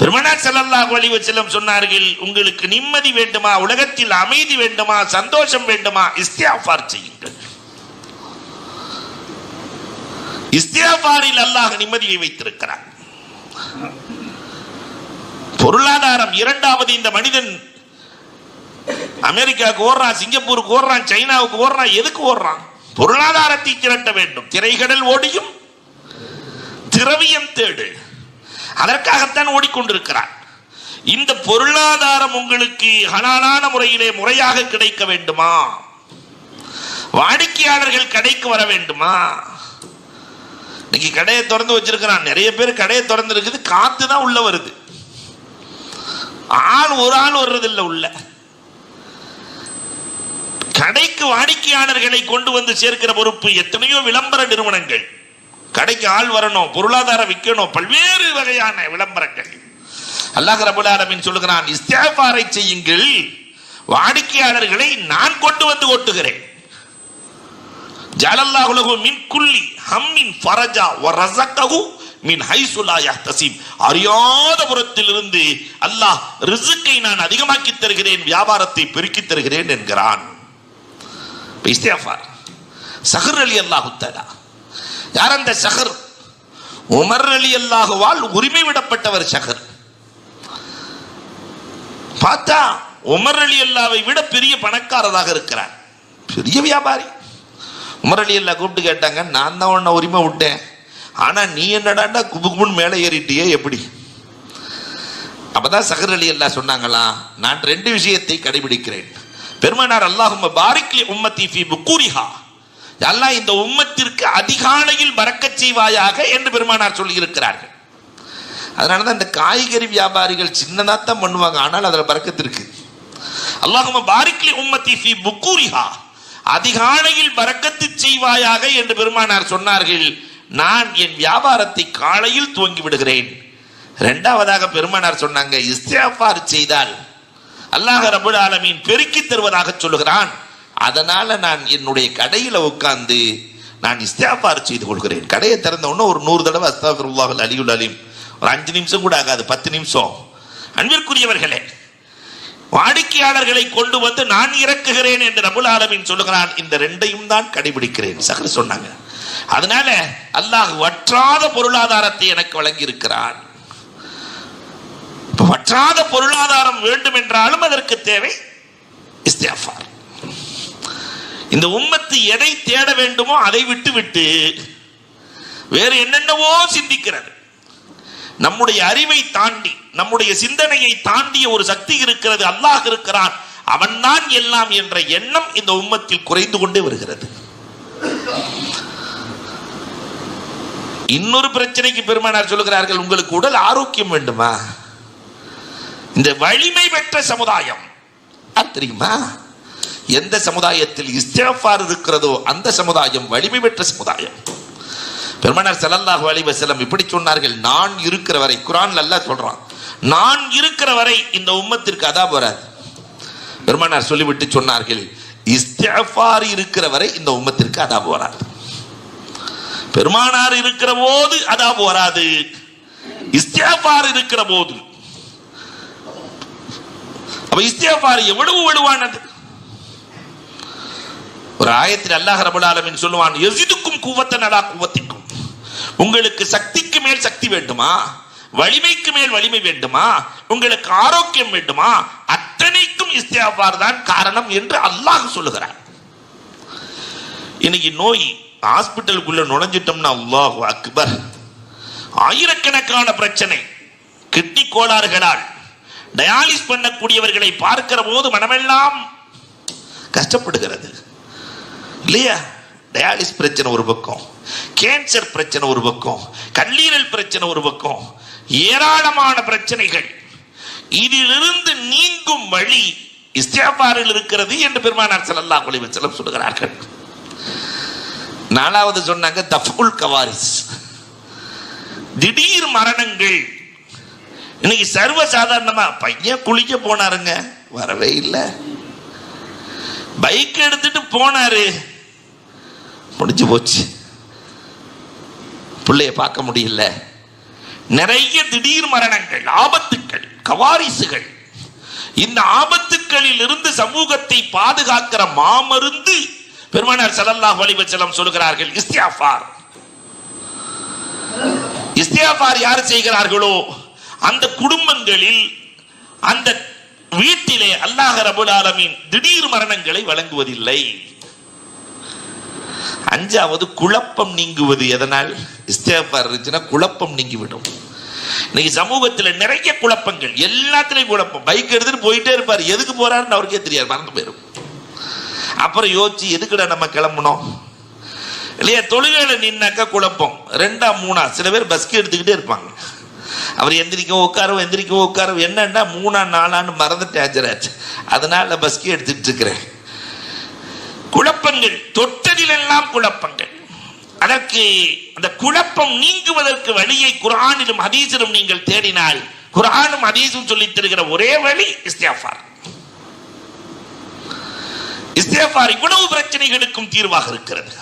பெருமனார் ஸல்லல்லாஹு அலைஹி வஸல்லம் சொன்னார்கள் உங்களுக்கு நிம்மதி வேண்டுமா? உலகத்தில் அமைதி வேண்டுமா? சந்தோஷம் வேண்டுமா? இஸ்தியாஃபார் செய்யுங்கள். இஸ்தியாஃபாரில் அல்லாஹ் நிம்மதியை வைத்திருக்கிறார் பொருளாதாரம் இரண்டாவது இந்த மனிதன் அமெரிக்காவுக்கு ஓடுறான் சிங்கப்பூருக்கு ஓடுறான் சைனாவுக்கு ஓடுறான் எதுக்கு ஓடுறான்? பொருளாதாரத்தை திரட்ட வேண்டும். திரைகடல் ஓடியும் திரவியம் தேடு. அதற்காகத்தான் ஓடிக்கொண்டிருக்கிறார் இந்த பொருளாதாரம் உங்களுக்கு ஹலாலான முறையிலே முறையாக கிடைக்க வேண்டுமா? வாடிக்கையாளர்கள் கடைக்கு வர வேண்டுமா? இன்னைக்கு கடையை திறந்து வச்சிருக்கிறான். நிறைய பேர் கடையை திறந்து இருக்குது காத்து தான் உள்ள வருது. ஆள் ஒரு ஆள் வர்றதில்லை உள்ள. கடைக்கு வாடிக்கையாளர்களை கொண்டு வந்து சேர்க்கிற பொறுப்பு எத்தனையோ விளம்பர நிறுவனங்கள். கடைக்கு ஆள் வரணும் பொருளாதாரம் விற்கணும் பல்வேறு வகையான விளம்பரங்கள். அல்லாஹ் ரபுல் ஆலமின் சொல்லுகிறான் இஸ்தியாபாரை செய்யுங்கள் வாடிக்கையாளர்களை நான் கொண்டு வந்து ஓட்டுகிறேன். ஜலல்லா உலகு மின் குள்ளி ஹம்மின் ஃபரஜா வ ரசக்ககு மின் ஹைசு தசீம் யஹ்தசிப் அறியாத புறத்திலிருந்து அல்லாஹ் ரிசுக்கை நான் அதிகமாக்கி தருகிறேன் வியாபாரத்தை பெருக்கி தருகிறேன் என்கிறான். இப்ப இஸ்தியாஃபார் சஹர் அலி அல்லாஹு யார் அந்த ஷஹர்? உமர் அலி அல்லாஹுவால் உரிமை விடப்பட்டவர் ஷஹர். பார்த்தா உமர் அலி அல்லாவை விட பெரிய பணக்காரராக இருக்கிறார். பெரிய வியாபாரி. உமர் அலி அல்லா கூப்பிட்டு கேட்டாங்க நான் தான் உன்னை உரிமை விட்டேன். ஆனா நீ என்னடாண்டா குபு குபுன்னு மேலே ஏறிட்டியே எப்படி? அப்பதான் சஹர் அலி அல்லா சொன்னாங்களா நான் ரெண்டு விஷயத்தை கடைபிடிக்கிறேன். பெருமானார் அல்லாஹும் பாரிக்லி உம்மத்தி ஃபி புக்கூரிஹா அல்லாஹ் இந்த உம்மத்திற்கு அதிகாலையில் பறக்கச் செய்வாயாக என்று பெருமானார் சொல்லியிருக்கிறார்கள். அதனால தான் இந்த காய்கறி வியாபாரிகள் சின்னதாக தான் பண்ணுவாங்க ஆனால் அதில் பறக்கத்து இருக்கு. பாரிக்லி உம்மத்தி ஃபி புக்கூரிஹா அதிகாலையில் பறக்கத்து செய்வாயாக என்று பெருமானார் சொன்னார்கள். நான் என் வியாபாரத்தை காலையில் துவங்கி விடுகிறேன். இரண்டாவதாக பெருமானார் சொன்னாங்க இஸ்தியாஃபார் செய்தால் அல்லாஹ் ரபுல் ஆலமீன் பெருக்கி தருவதாக சொல்லுகிறான். அதனால நான் என்னுடைய கடையில உட்கார்ந்து நான் இஸ்தியாபார் செய்து கொள்கிறேன். கடையை திறந்த உடனே ஒரு நூறு தடவை அஸ்தாஃபிருல்லாஹ் அலியுல் அலிம். ஒரு அஞ்சு நிமிஷம் கூட ஆகாது பத்து நிமிஷம். அன்பிற்குரியவர்களே வாடிக்கையாளர்களை கொண்டு வந்து நான் இறக்குகிறேன் என்று ரபுல் ஆலமின் சொல்லுகிறான். இந்த ரெண்டையும் தான் கடைபிடிக்கிறேன் சகர் சொன்னாங்க. அதனால அல்லாஹ் வற்றாத பொருளாதாரத்தை எனக்கு வழங்கி இருக்கிறான் வற்றாத பொருளாதாரம் வேண்டும் என்றாலும் அதற்கு தேவை இஸ்தியாஃபார் இந்த உம்மத்து எதை தேட வேண்டுமோ அதை விட்டு விட்டு வேறு என்னென்னவோ சிந்திக்கிறது. நம்முடைய அறிவை தாண்டி நம்முடைய சிந்தனையை தாண்டிய ஒரு சக்தி இருக்கிறது அல்லாஹ் இருக்கிறான். அவன்தான் எல்லாம் என்ற எண்ணம் இந்த உம்மத்தில் குறைந்து கொண்டே வருகிறது. இன்னொரு பிரச்சனைக்கு பெருமானார் சொல்லுகிறார்கள் உங்களுக்கு உடல் ஆரோக்கியம் வேண்டுமா? இந்த வலிமை பெற்ற சமுதாயம் தெரியுமா? எந்த சமுதாயத்தில் இஸ்திஃபார் இருக்கிறதோ அந்த சமுதாயம் வலிமை பெற்ற சமுதாயம். பெருமனார் ஸல்லல்லாஹு அலைஹி செல்லம் இப்படி சொன்னார்கள் நான் இருக்கிற வரை குரான் நல்லா சொல்றான் நான் இருக்கிற வரை இந்த உம்மத்திற்கு அதா வராது. பெருமானார் சொல்லிவிட்டு சொன்னார்கள் இஸ்திஃபார் இருக்கிற வரை இந்த உம்மத்திற்கு அதா வராது. பெருமானார் இருக்கிற போது அதா வராது. இஸ்திஃபார் இருக்கிற போது. அப்ப இஸ்திஃபார் எவ்வளவு வலுவானது? ஒரு ஆயத்தில் அல்லாஹ் ரபுல்லாலமின் சொல்லுவான் எசிதுக்கும் குவத்தன் அலா குவத்திக்கும். உங்களுக்கு சக்திக்கு மேல் சக்தி வேண்டுமா? வலிமைக்கு மேல் வலிமை வேண்டுமா? உங்களுக்கு ஆரோக்கியம் வேண்டுமா? அத்தனைக்கும் இஸ்தியாபார் தான் காரணம் என்று அல்லாஹ் சொல்லுகிறார். இன்னைக்கு நோய் ஹாஸ்பிட்டலுக்குள்ள நுழைஞ்சிட்டோம்னா அல்லாஹ் அக்பர். ஆயிரக்கணக்கான பிரச்சனை. கிட்னி கோளாறுகளால் டயாலிஸ் பண்ணக்கூடியவர்களை பார்க்கிற போது மனமெல்லாம் கஷ்டப்படுகிறது. இல்லையா? டயாலிஸ் பிரச்சனை ஒரு பக்கம் கேன்சர் பிரச்சனை ஒரு பக்கம் கல்லீரல் பிரச்சனை ஒரு பக்கம் ஏராளமான பிரச்சனைகள். இதிலிருந்து நீங்கும் வழி இஸ்தியாபாரில் இருக்கிறது என்று பெருமானார் செல்லல்லா குலி வச்சலம் சொல்லுகிறார்கள். நாலாவது சொன்னாங்க தஃபுல் கவாரிஸ். திடீர் மரணங்கள். இன்னைக்கு சர்வ சாதாரணமா பையன் குளிக்க போனாருங்க வரவே இல்லை. பைக் எடுத்துட்டு போனாரு. முடிஞ்சு போச்சு. பிள்ளைய பார்க்க முடியல. நிறைய திடீர் மரணங்கள் ஆபத்துக்கள் கவாரிசுகள். இந்த ஆபத்துக்களில் இருந்து சமூகத்தை பாதுகாக்கிற மாமருந்து பெருமானார் செலல்லா வலிபச்சலம் சொல்கிறார்கள் இஸ்தியாஃபார் இஸ்தியாஃபார் யார் செய்கிறார்களோ அந்த குடும்பங்களில் அந்த வீட்டிலே அல்லாஹ் ரபுல் ஆலமின் திடீர் மரணங்களை வழங்குவதில்லை. அஞ்சாவது குழப்பம் நீங்குவது எதனால்? இஸ்தியாஃபார் இருந்துச்சுன்னா குழப்பம் நீங்கிவிடும். இன்னைக்கு சமூகத்தில் நிறைய குழப்பங்கள் எல்லாத்துலேயும் குழப்பம். பைக் எடுத்துட்டு போயிட்டே இருப்பார். எதுக்கு போறாருன்னு அவருக்கே தெரியாது. மறந்து போயிடும் அப்புறம் யோசிச்சு எதுக்குடா நம்ம கிளம்பணும் இல்லையா தொழுகையில நின்னாக்கா குழப்பம். ரெண்டா மூணா. சில பேர் பஸ்க்கு எடுத்துக்கிட்டே இருப்பாங்க. அவர் எந்திரிக்கவும் உட்காரவும் எந்திரிக்கவும் உட்காரவும். என்னன்னா மூணா நாலான்னு மறந்துட்டு ஆஜராச்சு. அதனால பஸ்க்கு எடுத்துட்டு இருக்கிறேன். குழப்பங்கள் தொட்டதிலெல்லாம் குழப்பங்கள். அதற்கு அந்த குழப்பம் நீங்குவதற்கு வழியை குரானிலும் ஹதீஸிலும் நீங்கள் தேடினால் குரானும் ஹதீஸும் சொல்லித் தருகிற ஒரே வழி இஸ்தியாஃபார் இஸ்தியாஃபார் இவ்வளவு பிரச்சனைகளுக்கும் தீர்வாக இருக்கிறது.